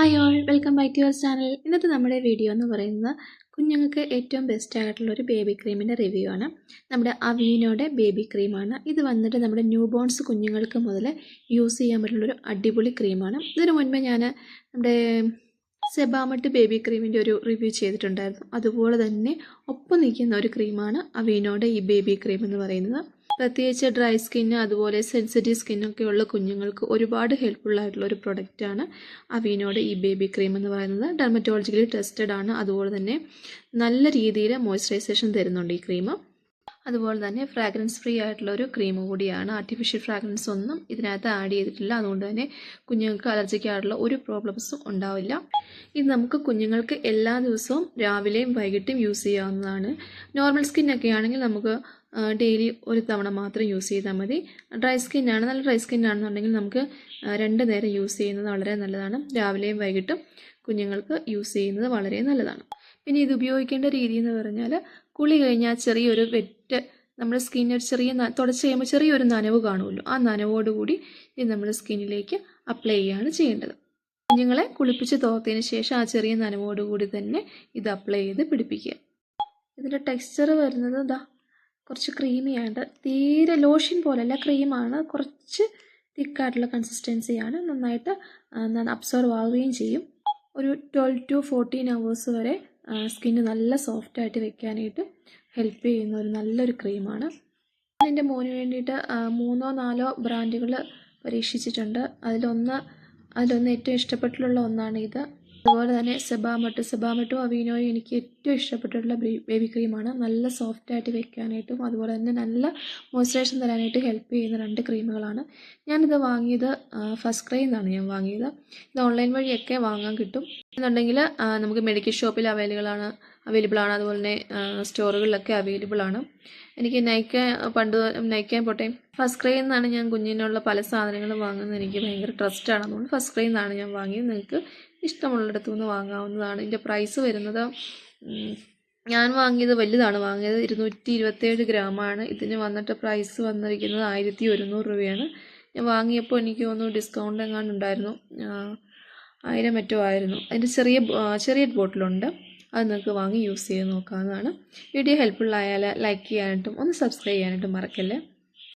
Hi all welcome back to your channel ഇന്നത്തെ നമ്മുടെ video എന്ന് പറയുന്നത് കുഞ്ഞുങ്ങൾക്ക് ഏറ്റവും ബെസ്റ്റ് ആയിട്ടുള്ള ഒരു ബേബി ക്രീമിന്റെ റിവ്യൂ ആണ്. നമ്മുടെ അവീനോടെ ബേബി ക്രീമാണ് ഇത് വന്നിട്ട് നമ്മുടെ ന്യൂ ബോൺസ് കുഞ്ഞുങ്ങൾക്ക് മുതൽ യൂസ് ചെയ്യാൻ പറ്റുള്ളൊരു അടിപൊളി ക്രീമാണ് ഇതിനു മുൻപേ ഞാൻ നമ്മുടെ സെബാമട്ട് ബേബി ക്രീമിന്റെ ഒരു റിവ്യൂ ചെയ്തിട്ടുണ്ടായിരുന്നു. അതുപോലെ തന്നെ ഒപ്പം നിൽക്കുന്ന ഒരു ക്രീമാണ് അവീനോടെ ഈ ബേബി ക്രീം എന്ന് പറയുന്നത്. പ്രത്യേകിച്ച് ഡ്രൈ സ്കിന്ന് അതുപോലെ സെൻസിറ്റീവ് സ്കിന്നൊക്കെ ഉള്ള കുഞ്ഞുങ്ങൾക്ക് ഒരുപാട് ഹെൽപ്ഫുൾ ആയിട്ടുള്ള ഒരു പ്രൊഡക്റ്റാണ് അവീനോയുടെ ഈ ബേബി ക്രീം എന്ന് പറയുന്നത്. ഡെർമറ്റോളജിക്കലി ടെസ്റ്റഡ് ആണ്. അതുപോലെ തന്നെ നല്ല രീതിയിൽ മോയ്സ്ചറൈസേഷൻ തരുന്നുണ്ട് ഈ ക്രീം അതുപോലെ തന്നെ ഫ്രാഗ്രൻസ് ഫ്രീ ആയിട്ടുള്ള ഒരു ക്രീം കൂടിയാണ്. ആർട്ടിഫിഷ്യൽ ഫ്രാഗ്രൻസ് ഒന്നും ഇതിനകത്ത് ആഡ് ചെയ്തിട്ടില്ല. അതുകൊണ്ട് തന്നെ കുഞ്ഞുങ്ങൾക്ക് അലർജിക്കായിട്ടുള്ള ഒരു പ്രോബ്ലംസും ഉണ്ടാവില്ല. ഇത് നമുക്ക് കുഞ്ഞുങ്ങൾക്ക് എല്ലാ ദിവസവും രാവിലെയും വൈകിട്ടും യൂസ് ചെയ്യാവുന്നതാണ്. നോർമൽ സ്കിന്നൊക്കെ ആണെങ്കിൽ നമുക്ക് ഡെയിലി ഒരു തവണ മാത്രം യൂസ് ചെയ്താൽ മതി. ഡ്രൈ സ്കിന്നാണ് നല്ല ഡ്രൈ സ്കിൻ ആണെന്നുണ്ടെങ്കിൽ നമുക്ക് രണ്ട് നേരം യൂസ് ചെയ്യുന്നത് വളരെ നല്ലതാണ്. രാവിലെയും വൈകിട്ടും കുഞ്ഞുങ്ങൾക്ക് യൂസ് ചെയ്യുന്നത് വളരെ നല്ലതാണ്. പിന്നെ ഇത് ഉപയോഗിക്കേണ്ട രീതി എന്ന് പറഞ്ഞാൽ കുളി കഴിഞ്ഞാൽ ചെറിയൊരു വെറ്റ് നമ്മുടെ സ്കിന്നിന് ഒരു ചെറിയ തുടച്ച് കഴിയുമ്പോൾ ചെറിയൊരു നനവ് കാണുമല്ലോ. ആ നനവോടുകൂടി ഇത് നമ്മുടെ സ്കിന്നിലേക്ക് അപ്ലൈ ചെയ്യുകയാണ് ചെയ്യേണ്ടത്. കുഞ്ഞുങ്ങളെ കുളിപ്പിച്ച് തോർത്തതിന് ശേഷം ആ ചെറിയ നനവോടുകൂടി തന്നെ ഇത് അപ്ലൈ ചെയ്ത് പിടിപ്പിക്കുക. ഇതിന്റെ ടെക്സ്ചർ വരുന്നത് ഇതാ കുറച്ച് ക്രീമി ആയിട്ട് തീരെ ലോഷൻ പോലെയല്ല ക്രീമാണ് കുറച്ച് തിക്കായിട്ടുള്ള കൺസിസ്റ്റൻസിയാണ് നന്നായിട്ട് അബ്സോർവ് ആവുകയും ചെയ്യും. ഒരു ട്വൽവ് ടു ഫോർട്ടീൻ അവേഴ്സ് വരെ സ്കിന്ന് നല്ല സോഫ്റ്റായിട്ട് വെക്കാനായിട്ട് ഹെൽപ്പ് ചെയ്യുന്ന ഒരു നല്ലൊരു ക്രീമാണ് എന്റെ മോന് വേണ്ടിയിട്ട് മൂന്നോ നാലോ ബ്രാൻഡുകൾ പരീക്ഷിച്ചിട്ടുണ്ട്. അതിലൊന്ന് അതിലൊന്ന് ഏറ്റവും ഇഷ്ടപ്പെട്ടിട്ടുള്ള ഒന്നാണ് ഇത്. അതുപോലെ തന്നെ സെബാമട്ട്. സെബാമട്ടും അവീനോയും എനിക്ക് ഏറ്റവും ഇഷ്ടപ്പെട്ടിട്ടുള്ള ബേബി ക്രീമാണ് നല്ല സോഫ്റ്റായിട്ട് വെക്കാനായിട്ടും അതുപോലെ തന്നെ നല്ല മോയ്സ്ചറൈസേഷൻ തരാനായിട്ട് ഹെൽപ്പ് ചെയ്യുന്ന രണ്ട് ക്രീമുകളാണ് ഞാനിത് വാങ്ങിയത് ഫസ്റ്റ് ക്രൈ എന്നാണ് ഞാൻ വാങ്ങിയത്. ഇത് ഓൺലൈൻ വഴിയൊക്കെ വാങ്ങാൻ കിട്ടും. എന്നുണ്ടെങ്കിൽ നമുക്ക് മെഡിക്കൽ ഷോപ്പിൽ അവൈലബിൾ ആണ് അതുപോലെ തന്നെ സ്റ്റോറുകളിലൊക്കെ അവൈലബിൾ ആണ്. എനിക്ക് നൈക്ക പണ്ട് നൈക്കാൻ പോട്ടെ. ഫസ്റ്റ് ക്രൈ എന്നാണ് ഞാൻ കുഞ്ഞിനുള്ള പല സാധനങ്ങളും വാങ്ങുന്നത്. എനിക്ക് ഭയങ്കര ട്രസ്റ്റാണ് അതുകൊണ്ട് ഫസ്റ്റ് ക്രൈ എന്നാണ് ഞാൻ വാങ്ങിയത്. നിങ്ങൾക്ക് ഇഷ്ടമുള്ളിടത്തു നിന്ന് വാങ്ങാവുന്നതാണ്. ഇതിന്റെ പ്രൈസ് വരുന്നത് ഞാൻ വാങ്ങിയത് വലുതാണ്. വാങ്ങിയത് ഇരുന്നൂറ്റി ഇരുപത്തേഴ് ഗ്രാമാണ്. ഇതിന് വന്നിട്ട് പ്രൈസ് വന്നിരിക്കുന്നത് ആയിരത്തി ഒരുന്നൂറ് രൂപയാണ്. ഞാൻ വാങ്ങിയപ്പോൾ എനിക്ക് തോന്നുന്നു ഡിസ്കൗണ്ട് എങ്ങാണ്ട് ഉണ്ടായിരുന്നു. ആയിരം മറ്റോ ആയിരുന്നു. അതിന്റെ ചെറിയ ചെറിയ ബോട്ടിലുണ്ട്. അത് നിങ്ങൾക്ക് വാങ്ങി യൂസ് ചെയ്ത് നോക്കാവുന്നതാണ്. വീഡിയോ ഹെൽപ്ഫുൾ ലൈക്ക് ചെയ്യാനായിട്ടും ഒന്ന് സബ്സ്ക്രൈബ് ചെയ്യാനായിട്ടും മറക്കല്ലേ?